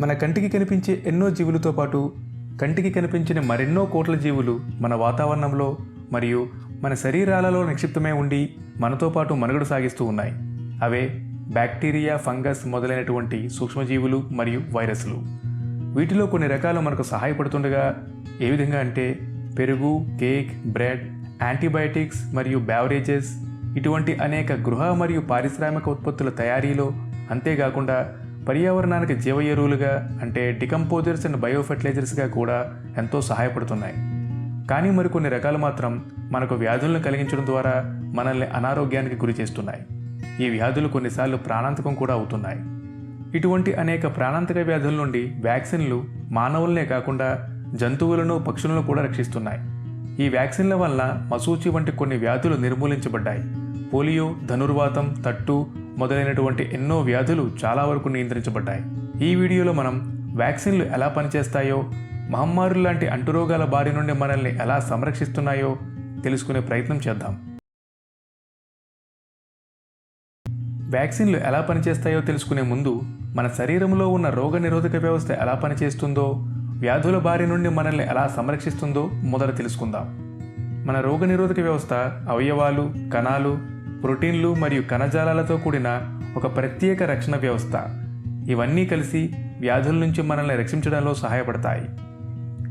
మన కంటికి కనిపించే ఎన్నో జీవులతో పాటు కంటికి కనిపించిన మరెన్నో కోట్ల జీవులు మన వాతావరణంలో మరియు మన శరీరాలలో నిక్షిప్తమై ఉండి మనతో పాటు మనుగడ సాగిస్తూ ఉన్నాయి. అవే బ్యాక్టీరియా ఫంగస్ మొదలైనటువంటి సూక్ష్మజీవులు మరియు వైరస్లు. వీటిలో కొన్ని రకాలు మనకు సహాయపడుతుండగా ఏ విధంగా అంటే పెరుగు కేక్ బ్రెడ్ యాంటీబయాటిక్స్ మరియు బ్యావరేజెస్ ఇటువంటి అనేక గృహ మరియు పారిశ్రామిక ఉత్పత్తుల తయారీలో అంతేకాకుండా పర్యావరణానికి జీవ ఎరువులుగా అంటే డికంపోజర్స్ అండ్ బయోఫెర్టిలైజర్స్గా కూడా ఎంతో సహాయపడుతున్నాయి. కానీ మరికొన్ని రకాలు మాత్రం మనకు వ్యాధులను కలిగించడం ద్వారా మనల్ని అనారోగ్యానికి గురి చేస్తున్నాయి. ఈ వ్యాధులు కొన్నిసార్లు ప్రాణాంతకం కూడా అవుతున్నాయి. ఇటువంటి అనేక ప్రాణాంతక వ్యాధుల నుండి వ్యాక్సిన్లు మానవులనే కాకుండా జంతువులను పక్షులను కూడా రక్షిస్తున్నాయి. ఈ వ్యాక్సిన్ల వల్ల మసూచి వంటి కొన్ని వ్యాధులు నిర్మూలించబడ్డాయి. పోలియో ధనుర్వాతం తట్టు మొదలైనటువంటి ఎన్నో వ్యాధులు చాలా వరకు నియంత్రించబడ్డాయి. ఈ వీడియోలో మనం వ్యాక్సిన్లు ఎలా పనిచేస్తాయో మహమ్మారులు లాంటి అంటురోగాల బారి నుండి మనల్ని ఎలా సంరక్షిస్తున్నాయో తెలుసుకునే ప్రయత్నం చేద్దాం. వ్యాక్సిన్లు ఎలా పనిచేస్తాయో తెలుసుకునే ముందు మన శరీరంలో ఉన్న రోగనిరోధక వ్యవస్థ ఎలా పనిచేస్తుందో వ్యాధుల బారి నుండి మనల్ని ఎలా సంరక్షిస్తుందో మొదట తెలుసుకుందాం. మన రోగనిరోధక వ్యవస్థ అవయవాలు కణాలు ప్రోటీన్లు మరియు కణజాలాలతో కూడిన ఒక ప్రత్యేక రక్షణ వ్యవస్థ. ఇవన్నీ కలిసి వ్యాధుల నుంచి మనల్ని రక్షించడంలో సహాయపడతాయి.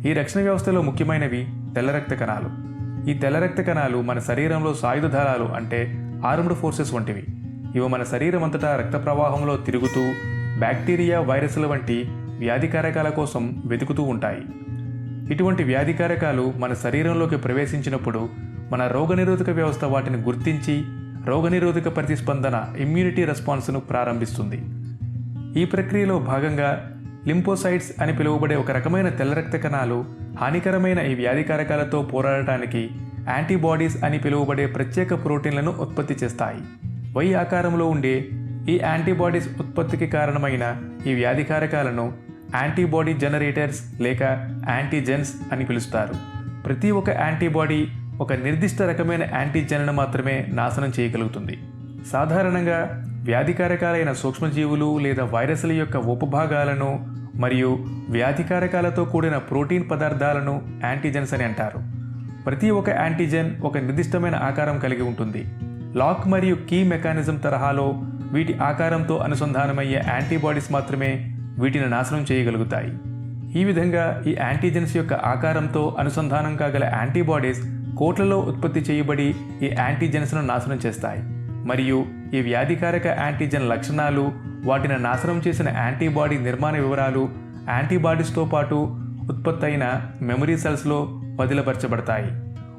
ఈ రక్షణ వ్యవస్థలో ముఖ్యమైనవి తెల్ల రక్త కణాలు. ఈ తెల్ల రక్త కణాలు మన శరీరంలో సాయుధ దళాలు అంటే ఆర్మ్డ్ ఫోర్సెస్ వంటివి. ఇవి మన శరీరం అంతటా రక్త ప్రవాహంలో తిరుగుతూ బ్యాక్టీరియా వైరస్ల వంటి వ్యాధికారకాల కోసం వెతుకుతూ ఉంటాయి. ఇటువంటి వ్యాధికారకాలు మన శరీరంలోకి ప్రవేశించినప్పుడు మన రోగనిరోధక వ్యవస్థ వాటిని గుర్తించి రోగనిరోధక ప్రతిస్పందన ఇమ్యూనిటీ రెస్పాన్స్ను ప్రారంభిస్తుంది. ఈ ప్రక్రియలో భాగంగా లింపోసైట్స్ అని పిలువబడే ఒక రకమైన తెల్ల రక్త కణాలు హానికరమైన ఈ వ్యాధికారకాలతో పోరాడటానికి యాంటీబాడీస్ అని పిలువబడే ప్రత్యేక ప్రోటీన్లను ఉత్పత్తి చేస్తాయి. వై ఆకారంలో ఉండే ఈ యాంటీబాడీస్ ఉత్పత్తికి కారణమైన ఈ వ్యాధికారకాలను యాంటీబాడీ జనరేటర్స్ లేక యాంటీజెన్స్ అని పిలుస్తారు. ప్రతి ఒక్క యాంటీబాడీ ఒక నిర్దిష్ట రకమైన యాంటీజెన్ను మాత్రమే నాశనం చేయగలుగుతుంది. సాధారణంగా వ్యాధికారకాలైన సూక్ష్మజీవులు లేదా వైరస్ల యొక్క ఉపభాగాలను మరియు వ్యాధికారకాలతో కూడిన ప్రోటీన్ పదార్థాలను యాంటీజెన్స్ అని అంటారు. ప్రతి ఒక్క యాంటీజెన్ ఒక నిర్దిష్టమైన ఆకారం కలిగి ఉంటుంది. లాక్ మరియు కీ మెకానిజం తరహాలో వీటి ఆకారంతో అనుసంధానమయ్యే యాంటీబాడీస్ మాత్రమే వీటిని నాశనం చేయగలుగుతాయి. ఈ విధంగా ఈ యాంటీజెన్స్ యొక్క ఆకారంతో అనుసంధానం కాగల యాంటీబాడీస్ కోట్లలో ఉత్పత్తి చేయబడి ఈ యాంటీజెన్స్ను నాశనం చేస్తాయి. మరియు ఈ వ్యాధికారక యాంటీజెన్ లక్షణాలు వాటిని నాశనం చేసిన యాంటీబాడీ నిర్మాణ వివరాలు యాంటీబాడీస్తో పాటు ఉత్పత్తి అయిన మెమరీ సెల్స్లో వదిలపరచబడతాయి.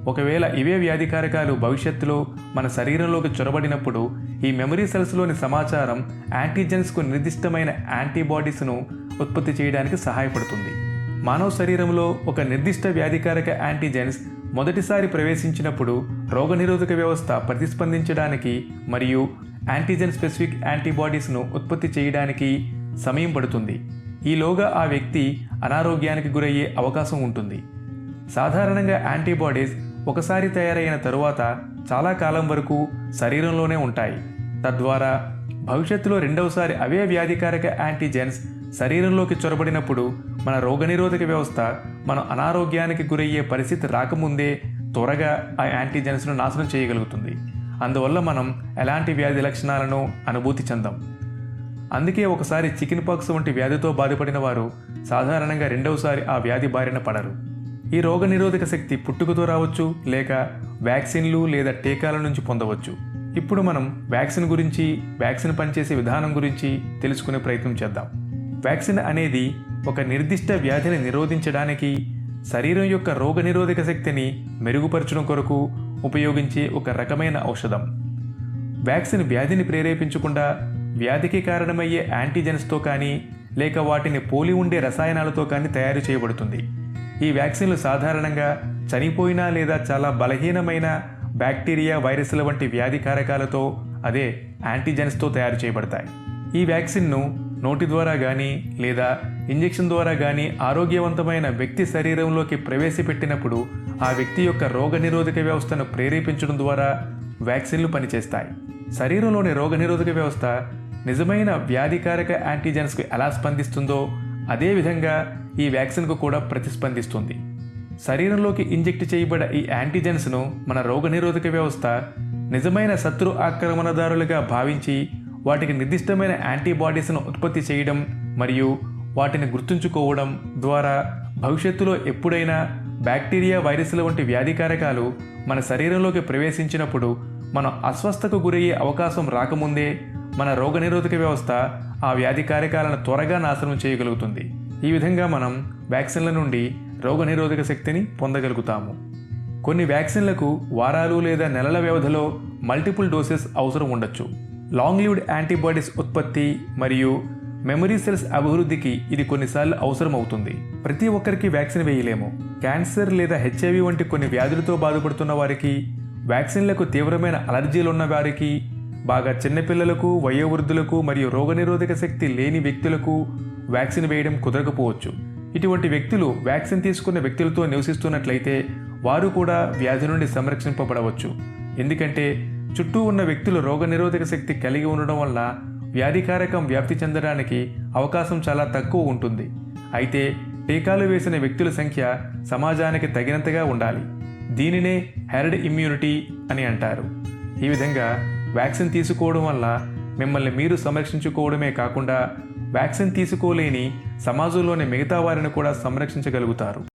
ఒకవేళ ఇవే వ్యాధికారకాలు భవిష్యత్తులో మన శరీరంలోకి చొరబడినప్పుడు ఈ మెమరీ సెల్స్లోని సమాచారం యాంటీజెన్స్కు నిర్దిష్టమైన యాంటీబాడీస్ను ఉత్పత్తి చేయడానికి సహాయపడుతుంది. మానవ శరీరంలో ఒక నిర్దిష్ట వ్యాధికారక యాంటీజెన్స్ మొదటిసారి ప్రవేశించినప్పుడు రోగనిరోధక వ్యవస్థ ప్రతిస్పందించడానికి మరియు యాంటీజెన్ స్పెసిఫిక్ యాంటీబాడీస్ను ఉత్పత్తి చేయడానికి సమయం పడుతుంది. ఈలోగా ఆ వ్యక్తి అనారోగ్యానికి గురయ్యే అవకాశం ఉంటుంది. సాధారణంగా యాంటీబాడీస్ ఒకసారి తయారైన తరువాత చాలా కాలం వరకు శరీరంలోనే ఉంటాయి. తద్వారా భవిష్యత్తులో రెండవసారి అవే వ్యాధికారక యాంటీజెన్స్ శరీరంలోకి చొరబడినప్పుడు మన రోగనిరోధక వ్యవస్థ మన అనారోగ్యానికి గురయ్యే పరిస్థితి రాకముందే త్వరగా ఆ యాంటీజెన్స్ను నాశనం చేయగలుగుతుంది. అందువల్ల మనం ఎలాంటి వ్యాధి లక్షణాలను అనుభూతి చెందాం. అందుకే ఒకసారి చికెన్ పాక్స్ వంటి వ్యాధితో బాధపడిన వారు సాధారణంగా రెండవసారి ఆ వ్యాధి బారిన పడరు. ఈ రోగనిరోధక శక్తి పుట్టుకతో రావచ్చు లేక వ్యాక్సిన్లు లేదా టీకాల నుంచి పొందవచ్చు. ఇప్పుడు మనం వ్యాక్సిన్ గురించి వ్యాక్సిన్ పనిచేసే విధానం గురించి తెలుసుకునే ప్రయత్నం చేద్దాం. వ్యాక్సిన్ అనేది ఒక నిర్దిష్ట వ్యాధిని నిరోధించడానికి శరీరం యొక్క రోగనిరోధక శక్తిని మెరుగుపరచడం కొరకు ఉపయోగించే ఒక రకమైన ఔషధం. వ్యాక్సిన్ వ్యాధిని ప్రేరేపించకుండా వ్యాధికి కారణమయ్యే యాంటీజెన్స్తో కానీ లేక వాటిని పోలి ఉండే రసాయనాలతో కానీ తయారు చేయబడుతుంది. ఈ వ్యాక్సిన్లు సాధారణంగా చనిపోయిన లేదా చాలా బలహీనమైన బ్యాక్టీరియా వైరస్ల వంటి వ్యాధి కారకాలతో అదే యాంటీజెన్స్తో తయారు చేయబడతాయి. ఈ వ్యాక్సిన్ను నోటి ద్వారా కానీ లేదా ఇంజెక్షన్ ద్వారా కానీ ఆరోగ్యవంతమైన వ్యక్తి శరీరంలోకి ప్రవేశపెట్టినప్పుడు ఆ వ్యక్తి యొక్క రోగనిరోధక వ్యవస్థను ప్రేరేపించడం ద్వారా వ్యాక్సిన్లు పనిచేస్తాయి. శరీరంలోని రోగనిరోధక వ్యవస్థ నిజమైన వ్యాధికారక యాంటీజెన్స్కు ఎలా స్పందిస్తుందో అదేవిధంగా ఈ వ్యాక్సిన్కు కూడా ప్రతిస్పందిస్తుంది. శరీరంలోకి ఇంజెక్ట్ చేయబడ ఈ యాంటీజెన్స్ను మన రోగనిరోధక వ్యవస్థ నిజమైన శత్రు ఆక్రమణదారులుగా భావించి వాటికి నిర్దిష్టమైన యాంటీబాడీస్ను ఉత్పత్తి చేయడం మరియు వాటిని గుర్తుంచుకోవడం ద్వారా భవిష్యత్తులో ఎప్పుడైనా బ్యాక్టీరియా వైరస్ల వంటి వ్యాధికారకాలు మన శరీరంలోకి ప్రవేశించినప్పుడు మనం అస్వస్థకు గురయ్యే అవకాశం రాకముందే మన రోగనిరోధక వ్యవస్థ ఆ వ్యాధికారకాలను త్వరగా నాశనం చేయగలుగుతుంది. ఈ విధంగా మనం వ్యాక్సిన్ల నుండి రోగనిరోధక శక్తిని పొందగలుగుతాము. కొన్ని వ్యాక్సిన్లకు వారాలు లేదా నెలల వ్యవధిలో మల్టిపుల్ డోసెస్ అవసరం ఉండొచ్చు. లాంగ్ లివ్డ్ యాంటీబాడీస్ ఉత్పత్తి మరియు మెమరీ సెల్స్ అభివృద్ధికి ఇది కొన్నిసార్లు అవసరం అవుతుంది ప్రతి ఒక్కరికి వ్యాక్సిన్ వేయలేము. క్యాన్సర్ లేదా హెచ్ఐవి వంటి కొన్ని వ్యాధులతో బాధపడుతున్న వారికి వ్యాక్సిన్లకు తీవ్రమైన అలర్జీలున్న వారికి బాగా చిన్నపిల్లలకు వయోవృద్ధులకు మరియు రోగనిరోధక శక్తి లేని వ్యక్తులకు వ్యాక్సిన్ వేయడం కుదరకపోవచ్చు. ఇటువంటి వ్యక్తులు వ్యాక్సిన్ తీసుకున్న వ్యక్తులతో నివసిస్తున్నట్లయితే వారు కూడా వ్యాధి నుండి సంరక్షింపబడవచ్చు. ఎందుకంటే చుట్టూ ఉన్న వ్యక్తులు రోగనిరోధక శక్తి కలిగి ఉండడం వల్ల వ్యాధికారకం వ్యాప్తి చెందడానికి అవకాశం చాలా తక్కువ ఉంటుంది. అయితే టీకాలు వేసిన వ్యక్తుల సంఖ్య సమాజానికి తగినంతగా ఉండాలి. దీనినే హెర్డ్ ఇమ్యూనిటీ అని అంటారు. ఈ విధంగా వ్యాక్సిన్ తీసుకోవడం వల్ల మిమ్మల్ని మీరు సంరక్షించుకోవడమే కాకుండా వ్యాక్సిన్ తీసుకోలేని సమాజంలోని మిగతా వారిని కూడా సంరక్షించగలుగుతారు.